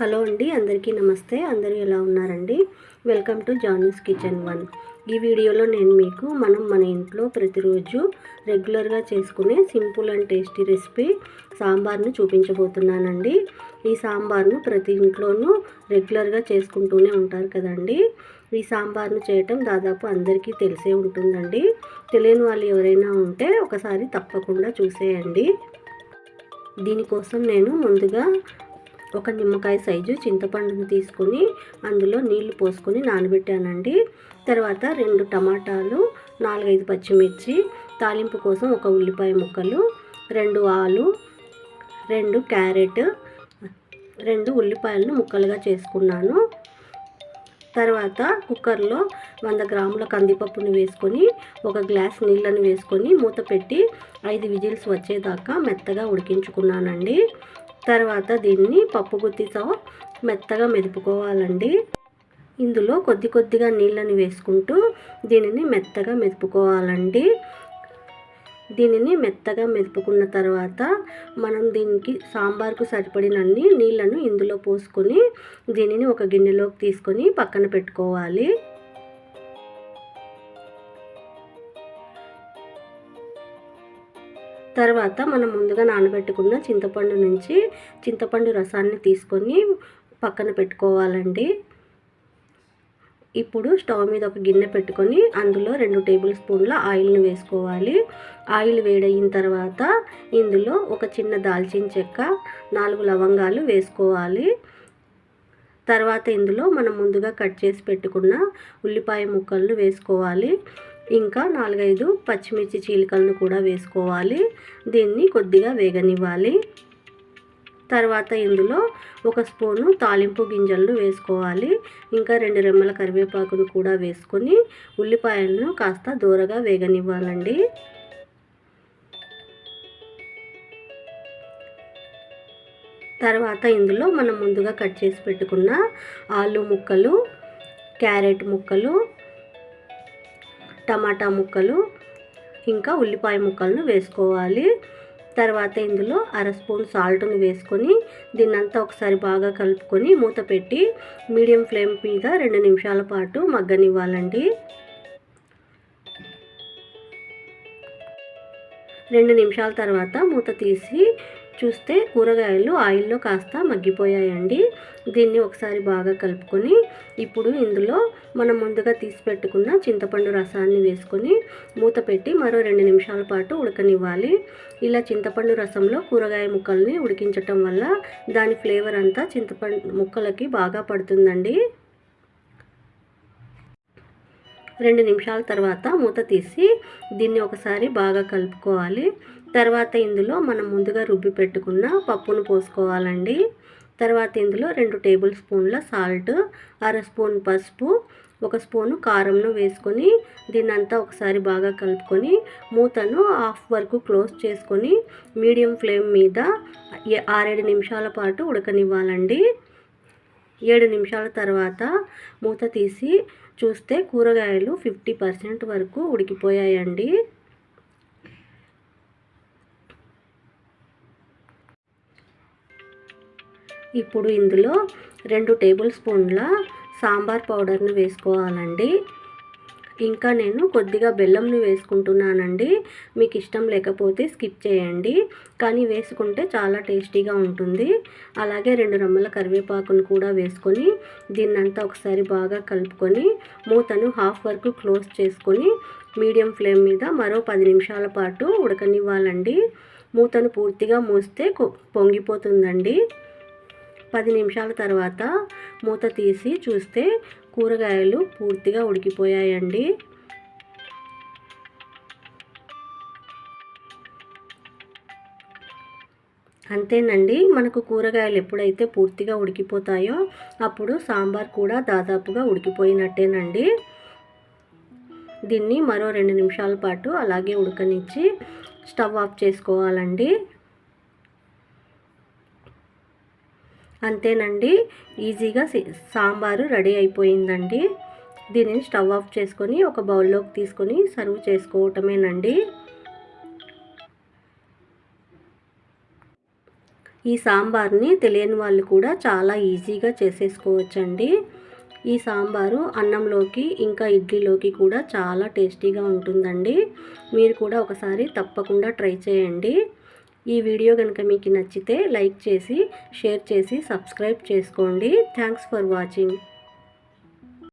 Hello అండి అందరికీ నమస్తే. అందరూ ఎలా ఉన్నారండి? Welcome to Jani's kitchen one. ఈ వీడియోలో నేను మీకు మనం మన ఇంట్లో ప్రతిరోజు రెగ్యులర్గా చేసుకునే సింపుల్ అండ్ టేస్టీ రెసిపీ సాంబార్ను చూపించబోతున్నానండి. ఈ సాంబార్ను ప్రతి ఇంట్లోనూ రెగ్యులర్గా చేసుకుంటూనే ఉంటారు కదండి. ఈ సాంబార్ను చేయటం దాదాపు అందరికీ తెలిసే ఉంటుందండి. తెలియని వాళ్ళు ఎవరైనా ఉంటే ఒకసారి తప్పకుండా చూసేయండి. దీనికోసం నేను ముందుగా ఒక నిమ్మకాయ సైజు చింతపండును తీసుకొని అందులో నీళ్ళు పోసుకొని నానబెట్టానండి. తర్వాత రెండు టమాటాలు నాలుగైదు పచ్చిమిర్చి తాలింపు కోసం ఒక ఉల్లిపాయ ముక్కలు రెండు ఆలు రెండు క్యారెట్ రెండు ఉల్లిపాయలను ముక్కలుగా చేసుకున్నాను. తర్వాత కుక్కర్లో వంద గ్రాముల కందిపప్పును వేసుకొని ఒక గ్లాస్ నీళ్ళను వేసుకొని మూత పెట్టి ఐదు విజిల్స్ వచ్చేదాకా మెత్తగా ఉడికించుకున్నానండి. తర్వాత దీన్ని పప్పు గుత్తితో మెత్తగా మెదుపుకోవాలండి. ఇందులో కొద్ది కొద్దిగా నీళ్ళని వేసుకుంటూ దీనిని మెత్తగా మెదుపుకోవాలండి. దీనిని మెత్తగా మెదుపుకున్న తర్వాత మనం దీనికి సాంబార్కు సరిపడినన్ని నీళ్ళను ఇందులో పోసుకొని దీనిని ఒక గిన్నెలోకి తీసుకొని పక్కన పెట్టుకోవాలి. తర్వాత మనం ముందుగా నానబెట్టుకున్న చింతపండు నుంచి చింతపండు రసాన్ని తీసుకొని పక్కన పెట్టుకోవాలండి. ఇప్పుడు స్టవ్ మీద ఒక గిన్నె పెట్టుకొని అందులో రెండు టేబుల్ స్పూన్ల ఆయిల్ని వేసుకోవాలి. ఆయిల్ వేడయిన తర్వాత ఇందులో ఒక చిన్న దాల్చిన చెక్క నాలుగు లవంగాలు వేసుకోవాలి. తర్వాత ఇందులో మనం ముందుగా కట్ చేసి పెట్టుకున్న ఉల్లిపాయ ముక్కలను వేసుకోవాలి. ఇంకా నాలుగైదు పచ్చిమిర్చి చీలికలను కూడా వేసుకోవాలి. దీన్ని కొద్దిగా వేగనివ్వాలి. తర్వాత ఇందులో ఒక స్పూను తాలింపు గింజలను వేసుకోవాలి. ఇంకా రెండు రెమ్మల కరివేపాకును కూడా వేసుకొని ఉల్లిపాయలను కాస్త దూరగా వేగనివ్వాలండి. తర్వాత ఇందులో మనం ముందుగా కట్ చేసి పెట్టుకున్న ఆలు ముక్కలు క్యారెట్ ముక్కలు టమాటా ముక్కలు ఇంకా ఉల్లిపాయ ముక్కలను వేసుకోవాలి. తర్వాత ఇందులో అర స్పూన్ సాల్ట్ని వేసుకొని దీన్నంతా ఒకసారి బాగా కలుపుకొని మూత పెట్టి మీడియం ఫ్లేమ్ మీద రెండు నిమిషాల పాటు మగ్గనివ్వాలండి. రెండు నిమిషాల తర్వాత మూత తీసి చూస్తే కూరగాయలు ఆయిల్లో కాస్త మగ్గిపోయాయండి. దీన్ని ఒకసారి బాగా కలుపుకొని ఇప్పుడు ఇందులో మనం ముందుగా తీసి పెట్టుకున్న చింతపండు రసాన్ని వేసుకొని మూత పెట్టి మరో రెండు నిమిషాల పాటు ఉడకనివ్వాలి. ఇలా చింతపండు రసంలో కూరగాయ ముక్కల్ని ఉడికించటం వల్ల దాని ఫ్లేవర్ అంతా చింతపండు ముక్కలకి బాగా పడుతుందండి. రెండు నిమిషాల తర్వాత మూత తీసి దీన్ని ఒకసారి బాగా కలుపుకోవాలి. తర్వాత ఇందులో మనం ముందుగా రుబ్బి పెట్టుకున్న పప్పును పోసుకోవాలండి. తర్వాత ఇందులో రెండు టేబుల్ స్పూన్ల సాల్ట్ అర స్పూన్ పసుపు ఒక స్పూను కారంను వేసుకొని దీన్నంతా ఒకసారి బాగా కలుపుకొని మూతను హాఫ్ వరకు క్లోజ్ చేసుకొని మీడియం ఫ్లేమ్ మీద ఆరేడు నిమిషాల పాటు ఉడకనివ్వాలండి. ఏడు నిమిషాల తర్వాత మూత తీసి చూస్తే కూరగాయలు ఫిఫ్టీ పర్సెంట్ వరకు ఉడికిపోయాయండి. ఇప్పుడు ఇందులో రెండు టేబుల్ స్పూన్ల సాంబార్ పౌడర్ను వేసుకోవాలండి. ఇంకా నేను కొద్దిగా బెల్లంని వేసుకుంటున్నానండి. మీకు ఇష్టం లేకపోతే స్కిప్ చేయండి. కానీ వేసుకుంటే చాలా టేస్టీగా ఉంటుంది. అలాగే రెండు రమ్మల కరివేపాకును కూడా వేసుకొని దీన్నంతా ఒకసారి బాగా కలుపుకొని మూతను హాఫ్ వరకు క్లోజ్ చేసుకొని మీడియం ఫ్లేమ్ మీద మరో పది నిమిషాల పాటు ఉడకనివ్వాలండి. మూతను పూర్తిగా మూస్తే పొంగిపోతుందండి. పది నిమిషాల తర్వాత మూత తీసి చూస్తే కూరగాయలు పూర్తిగా ఉడికిపోయాయండి. అంతేనండి మనకు కూరగాయలు ఎప్పుడైతే పూర్తిగా ఉడికిపోతాయో అప్పుడు సాంబార్ కూడా దాదాపుగా ఉడికిపోయినట్టేనండి. దీన్ని మరో రెండు నిమిషాల పాటు అలాగే ఉడకనిచ్చి స్టవ్ ఆఫ్ చేసుకోవాలండి. అంతేనండి. ఈజీగా సాంబారు రెడీ అయిపోయిందండి. దీనిని స్టవ్ ఆఫ్ చేసుకొని ఒక బౌల్లోకి తీసుకొని సర్వ్ చేసుకోవటమేనండి. ఈ సాంబార్ని తెలియని వాళ్ళు కూడా చాలా ఈజీగా చేసేసుకోవచ్చండి. ఈ సాంబారు అన్నంలోకి ఇంకా ఇడ్లీలోకి కూడా చాలా టేస్టీగా ఉంటుందండి. మీరు కూడా ఒకసారి తప్పకుండా ట్రై చేయండి. ఈ వీడియో కనుక మీకు నచ్చితే లైక్ చేసి షేర్ చేసి సబ్స్క్రైబ్ చేసుకోండి. Thanks for watching.